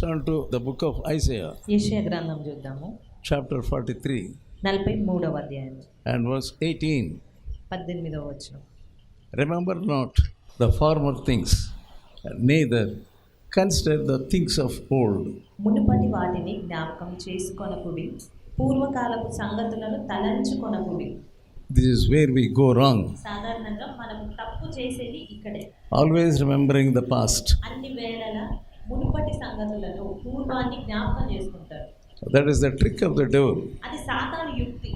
Turn to the book of Isaiah Asia గ్రంథం చూద్దాము. Chapter 43 నలభై మూడవ అధ్యాయం. అండ్ వర్స్ 18 పద్దెనిమిదవ వచనం. Remember not the former things neither consider the things of old మునుపటి వాటిని జ్ఞాపకం చేసుకొనకుడి పూర్వకాలపు సంగతులను తలంచుకొనకుడి. This is where we go wrong సాధారణంగా మనం తప్పు చేసేది ఇక్కడే. ఆల్వేస్ రిమెంబరింగ్ ద పాస్ట్ అన్ని వేళలా సంగతులను పూర్వాన్ని జ్ఞాపకం చేసుకుంటారు That is the trick of the devil. అది సాతాను యుక్తి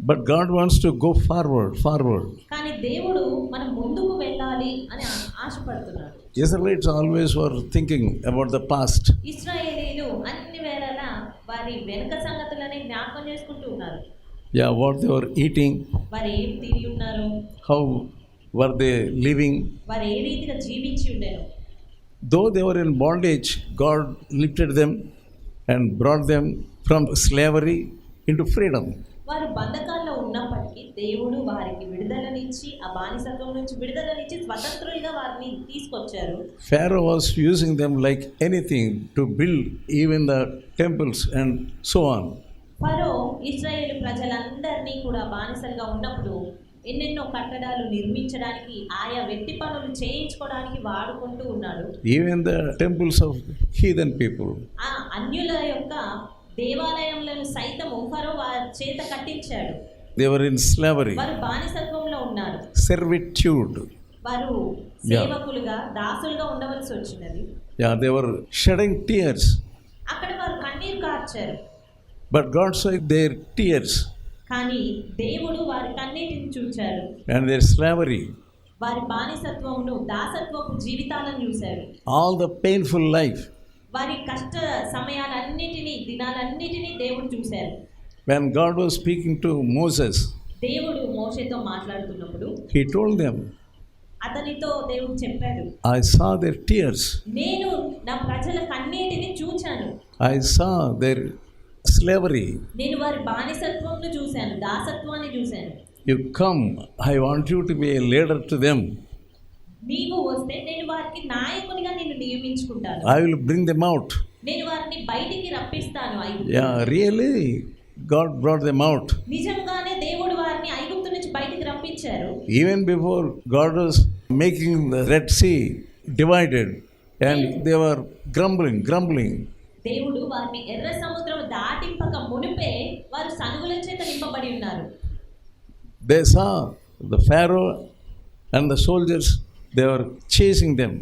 But God wants to go forward, forward. కానీ దేవుడు మనం ముందుకు వెళ్ళాలి అని ఆశపడుతున్నాడు Israelites always were thinking about the past. ఇస్రాయేలీలు అన్ని వేళల వారి వెనుక సంగతులని జ్ఞాపకం చేసుకుంటూ ఉన్నారు Yeah, what they were eating, వారు ఏం తిని ఉన్నారు how were they living. వారు ఏ రీతిగా జీవించి ఉండేను Though they were in bondage, God lifted them and brought them from slavery into freedom. వారు బంధకాల్లో ఉన్నప్పటికీ దేవుడు వారికి విడుదలనిచ్చి ఆ బానిసత్వం నుంచి విడుదలనిచ్చి స్వతంత్రులుగా వారిని తీసుకొచ్చారు Pharaoh was using them like anything to build even the temples and so on. Pharaoh Israel ప్రజలందరినీ కూడా బానిసలుగా ఉన్నప్పుడు ఎన్నెన్నో కట్టడాలు నిర్మించడానికి ఆయా వ్యక్తి పనులు చేయించుకోవడానికి వాడుకుంటూ ఉన్నాడు. Even the temples of heathen people. ఆ అన్యుల యొక్క దేవాలయములను సైతము ఫరో వారి చేత కట్టించాడు. Were in slavery, వారు బానిసత్వంలో ఉన్నారు. Servitude. వారు సేవకులుగా దాసులుగా ఉండవలసి వచ్చినది. They were shedding tears. అక్కడ వారు కన్నీరు కార్చారు. But God saw their tears కానీ దేవుడు వారి కన్నీటిని చూచారు. And their slavery, వారి బానిసత్వమును దాసత్వపు జీవితాలను చూశారు. all the painful life. వారి కష్ట సమయాలన్నిటినీ దినాలన్నిటినీ దేవుడు చూశారు. When God was speaking to Moses, దేవుడు మోషేతో మాట్లాడుతున్నప్పుడు He told them, అతనితో దేవుడు చెప్పాడు I saw their tears, నేను నా ప్రజల కన్నీటిని చూచాను. I saw their slavery. నేను వారి బానిసత్వంను చూశాను దాసత్వాన్ని చూశాను You come, I want you to be a leader to them. నీవు వస్తే నేను వారికి నాయకునిగా నిన్ను నియమించుకుంటాను I will bring them out. నేను వారిని బయటికి రప్పిస్తాను ఐగుప్తు Yeah, really, God brought them out. నిజంగానే దేవుడు వారిని ఐగుప్తు నుంచి బయటికి రప్పించారు Even before God was making the Red Sea divided, and they were grumbling, grumbling. దేవుడు వారిని ఎర్ర సముద్రం దాటింపక మునిపే వారు సనుగుల చేత నింపబడి ఉన్నారు They saw the Pharaoh and the soldiers, they were chasing them.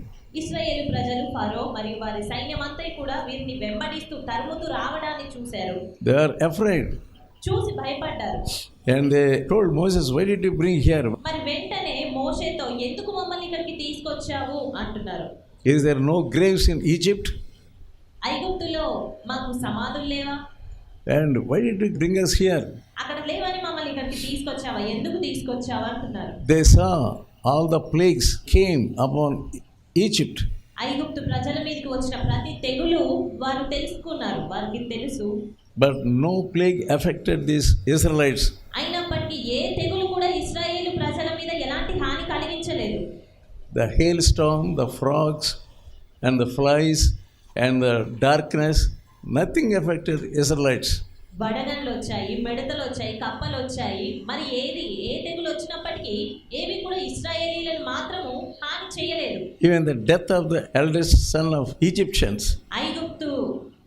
ఇస్రాయేలు ప్రజలు ఫరో మరియు వారి సైన్యం అంతా కూడా వీరిని వెంబడిస్తూ తరుముతూ రావడాన్ని చూశారు They were afraid. చూసి భయపడ్డారు And they told Moses, Why did you bring here? మరి వెంటనే మోషేతో ఎందుకు మమ్మల్ని ఇక్కడికి తీసుకొచ్చావు అంటున్నారు Is there no graves in Egypt? ఐగుప్తులో మాకు సమాధులు లేవా And why did you bring us here? అక్కడ లేవని మమ్మల్ని ఇక్కడికి తీసుకొచ్చావా ఎందుకు తీసుకొచ్చావా అంటున్నారు They saw all the plagues came upon Egypt. ఐగుప్తు ప్రజల మీదకి వచ్చిన ప్రతి తెగులు వారు తెలుసుకున్నారు వారికి తెలుసు But no plague affected these Israelites. అయినప్పటికీ ఏ తెగులు కూడా ఇస్రాయేలు ప్రజల మీద ఎలాంటి హాని కలిగించలేదు The hailstorm, the frogs, and the flies, and the darkness, nothing affected Israelites. వడగండ్లు వచ్చాయి మిడతలు వచ్చాయి కప్పలు వచ్చాయి మరి ఏది ఏ తెగులు వచ్చినప్పటికీ ఏవి కూడా ఇస్రాయేలీలను మాత్రము హాని చేయలేదు Even the death of the eldest son of Egyptians, ఐగుప్తు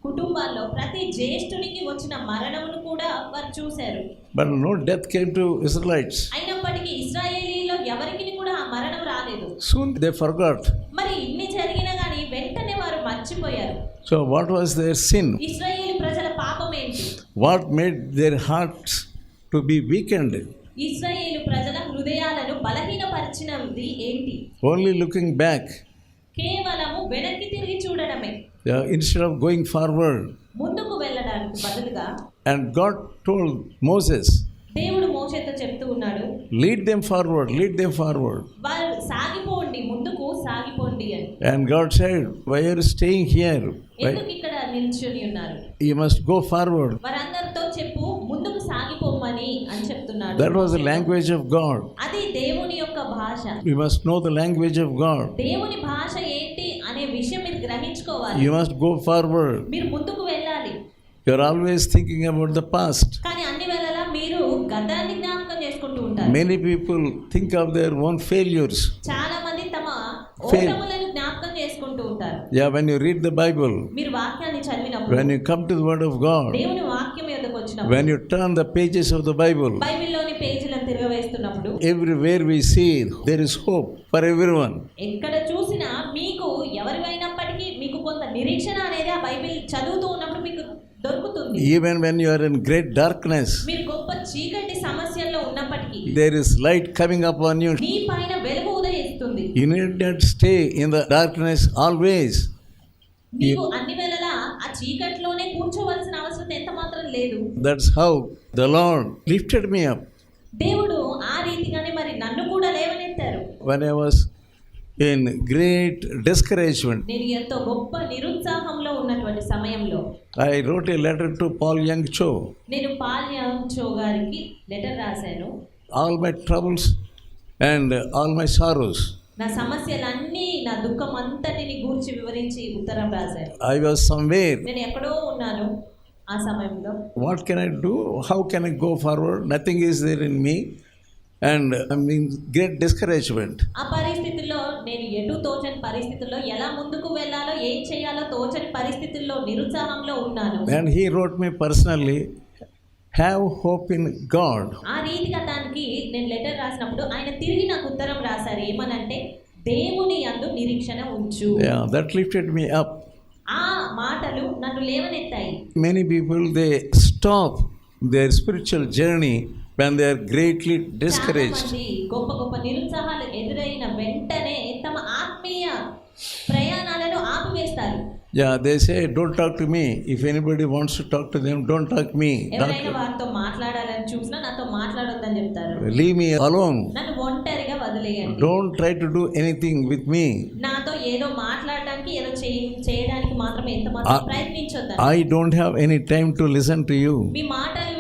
కుటుంబాల్లో ప్రతి జ్యేష్ఠునికి వచ్చిన మరణమును కూడా వారు చూశారు but no death came to Israelites. అయినప్పటికీ ఇస్రాయేలీలో ఎవరికి కూడా ఆ మరణం రాలేదు Soon they forgot. మరి ఇన్ని జరిగినా కానీ వెంటనే వారు మర్చిపోయారు So, what was their sin? ఇస్రాయేలు ప్రజల పాపం ఏంటి What made their hearts to be weakened? ఇస్రాయేలు ప్రజల హృదయాలను బలహీనపరిచినది ఏంటి Only looking back కేవలము వెనక్కి తిరిగి చూడడమే uh, instead of going forward. ముందుకు వెళ్ళడానికి బదులుగా And God told Moses, దేవుడు మోషేతో చెప్తూ ఉన్నాడు Lead them forward, lead them forward. వారు సాగిపోండి ముందుకు సాగిపోండి అని And God said, Why are you staying here? Why? You must go forward. That was the language of God. We must know the language of God. You must go forward. వెళ్ళాలి You're always thinking about the past. కానీ అన్ని వేళలా మీరు గతాన్ని జ్ఞాపకం చేసుకుంటూ ఉంటారు ఓటములను జ్ఞాపకం చేసుకుంటూ ఉంటారు Yeah, when you read the Bible, మీరు వాక్యాన్ని చదివినప్పుడు when you come to the Word of God, దేవుని వాక్యం ఎదుకు వచ్చినప్పుడు when you turn the pages of the Bible, బైబిల్లోని పేజీలను తిరగవేస్తున్నప్పుడు everywhere we see there is hope for everyone. ఎక్కడ చూసినా మీకు ఎవరివైనప్పటికీ మీకు కొంత నిరీక్షణ అనేది ఆ బైబిల్ చదువుతూ ఉన్నప్పుడు మీకు దొరుకుతుంది Even when you are in great darkness, మీరు గొప్ప చీకటి సమస్యల్లో ఉన్నప్పటికీ there is light coming upon you. మీ పైన You need not stay in the darkness always. నీవు అన్ని వేళలా ఆ చీకట్లోనే కూర్చోవలసిన అవసరం ఎంత మాత్రం లేదు That's how the Lord lifted me up దేవుడు ఆ రీతిగానే మరి నన్ను కూడా లేవనెత్తారు when I was in great discouragement. నేను ఎంతో గొప్ప నిరుత్సాహంలో ఉన్నటువంటి సమయంలో I wrote a letter to Paul Young Cho. నేను పాల్యం చో గారికి లెటర్ రాశాను All my troubles and all my sorrows. నా సమస్యలన్నీ నా దుఃఖం అంతటిని గూర్చి వివరించి ఉత్తరం రాశాను I was somewhere. నేను ఎక్కడో ఉన్నాను ఆ సమయంలో What can I do? How can I go forward? Nothing is there in me. And I'm in great discouragement. ఆ పరిస్థితుల్లో నేను ఎటు తోచని పరిస్థితుల్లో ఎలా ముందుకు వెళ్ళాలో ఏం చేయాలో తోచని పరిస్థితుల్లో నిరుత్సాహంలో ఉన్నాను And he wrote me personally, have hope in God ఆ రీతిగా దానికి నేను లెటర్ రాసినప్పుడు ఆయన తిరిగి నాకు ఉత్తరం రాశారు. ఏమనంటే దేవుని అందు నిరీక్షణ ఉంచు. దట్ లిఫ్టెడ్ మీ అప్ ఆ మాటలు నన్ను లేవనెత్తాయి. Many people they stop their spiritual journey when they are greatly discourage గొప్ప గొప్ప నిరుత్సాహాలు Yeah, they say, don't talk to me. If anybody wants to talk to them, don't talk me. ఎవరైనా వారితో మాట్లాడాలని చూసినా నాతో మాట్లాడొద్దని చెప్తారు leave me alone. నన్ను ఒంటరిగా వదిలేయండి Don't try to do anything with me. నాతో ఏదో మాట్లాడడానికి ఏదో చేయ- చేయడానికి మాత్రం ఎంత మాత్రం ప్రయత్నించొద్దని I don't have any time to listen to you. మీ సమయం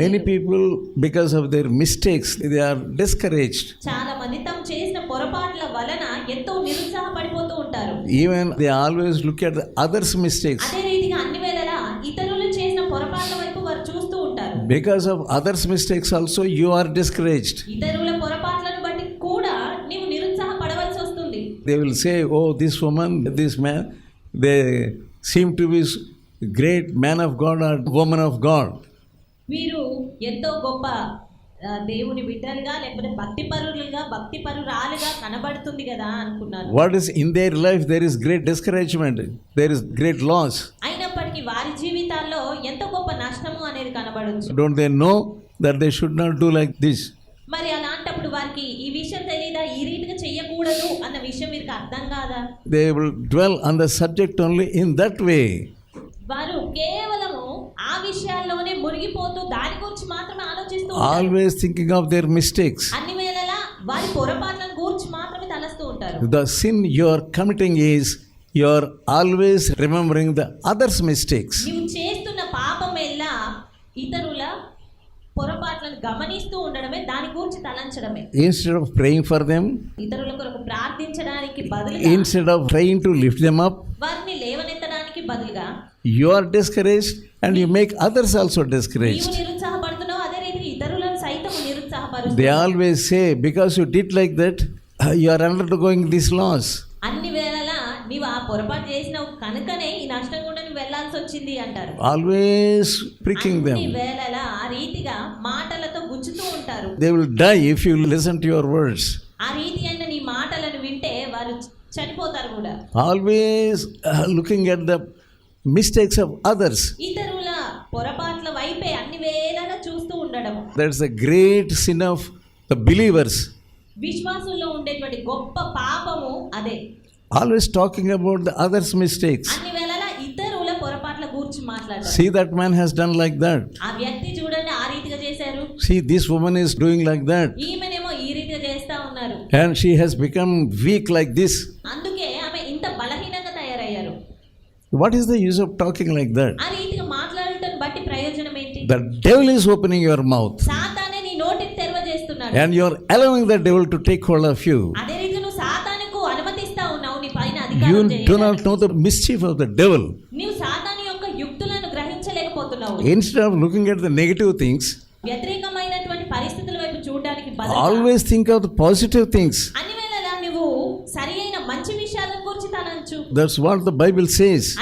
లేదు. people, because of their mistakes, they are discouraged. చాలా మంది తాము చేసిన పొరపాట్ల వలన ఎంతో నిరుత్సాహపడిపోతూ ఉంటారు Even they always look at the others' mistakes. అదే రీతిగా అన్ని వేళలా ఇతరులు చేసిన పొరపాట్ల వైపు వారు చూస్తూ ఉంటారు Because of others' mistakes, also you are discouraged. ఇతరుల పొరపాట్లను బట్టి కూడా నీవు నిరుత్సాహపడవలసి వస్తుంది They will say, Oh, this woman, this man, they seem to be great man of God or woman of God. వీరు ఎంతో గొప్ప దేవుని బిడ్డలుగా లేకపోతే భక్తి పరులుగా భక్తి పరురాలుగా కనబడుతుంది కదా అనుకున్నారు What is in their life? There is great discouragement, there is great loss. అయినప్పటికీ వారి జీవితాల్లో ఎంతో గొప్ప నష్టము అనేది కనబడవచ్చు Don't they know that they should not do like this? మరి అలాంటప్పుడు వారికి ఈ విషయం తెలియదా ఈ రీతిగా చెయ్యకూడదు అన్న విషయం వీరికి అర్థం కాదా They will dwell on the subject only in that way. వారు కేవలము ఆ విషయాల్లోనే మునిగిపోతూ దాని గురించి మాత్రమే ఆలోచిస్తూ. Always thinking of their mistakes. అన్ని వేళలా వారి పొరపాట్లను గురించి మాత్రమే తలస్తూ ఉంటారు The sin you are committing is you are always remembering the others' mistakes. నీవు చేస్తున్న పాపం ఎల్లా ఇతరుల పొరపాట్లను గమనిస్తూ ఉండడమే దాని గురించి తలంచడమే Instead of praying for them, ఇతరుల కొరకు ప్రార్థించడానికి బదులుగా instead of trying to lift them up, వారిని లేవనెత్తడానికి బదులుగా you are discouraged and you make others also నీవు discouraged. నిరుత్సాహపడుతున్నావు అదే రీతిగా ఇతరులను సైతం నిరుత్సాహపరుస్తూ They always say, because you did like that, you are undergoing this loss. అన్ని వేళలా నీవు ఆ పొరపాటు చేసినావు కనుకనే ఈ నష్టం కూడా నువ్వు వెళ్ళాల్సి వచ్చింది అంటారు them. వేళలా ఆ రీతిగా మాటలతో గుచ్చుతూ ఉంటారు They will die if you listen to your words. ఆ రీతి అయిన నీ మాటలను వింటే వారు చనిపోతారు కూడా Always uh, looking at the mistakes of others. ఇతరుల పొరపాట్ల వైపే అన్ని వేళలా చూస్తూ ఉండడం That's the great sin of the believers. విశ్వాసంలో ఉండేటువంటి గొప్ప పాపము అదే Always talking about the others' mistakes. అన్ని వేళలా ఇతరుల పొరపాట్ల గురించి మాట్లాడడం See, that man has done like that. ఆ వ్యక్తి చూడండి ఆ రీతిగా చేశారు See, this woman is doing like that. ఈమెనేమో ఈ రీతిగా చేస్తా ఉన్నారు And she has become weak like this. What is the use of talking like that? ఆ రీతిగా మాట్లాడటం బట్టి ప్రయోజనం ఏంటి The devil is opening your mouth. సాతానే నీ నోటిని తెరవ చేస్తున్నాడు And you are allowing the devil to take hold of you. అదే రీతిగా నువ్వు సాతానుకు అనుమతిస్తా ఉన్నావు నీ పైన అధికారం do not చేయడానికి know the mischief of the devil. నీవు సాతాను యొక్క యుక్తులను గ్రహించలేకపోతున్నావు Instead of looking at the negative things, వ్యతిరేకమైనటువంటి పరిస్థితుల వైపు చూడడానికి బదులుగా always think of the positive things. That's what the Bible says.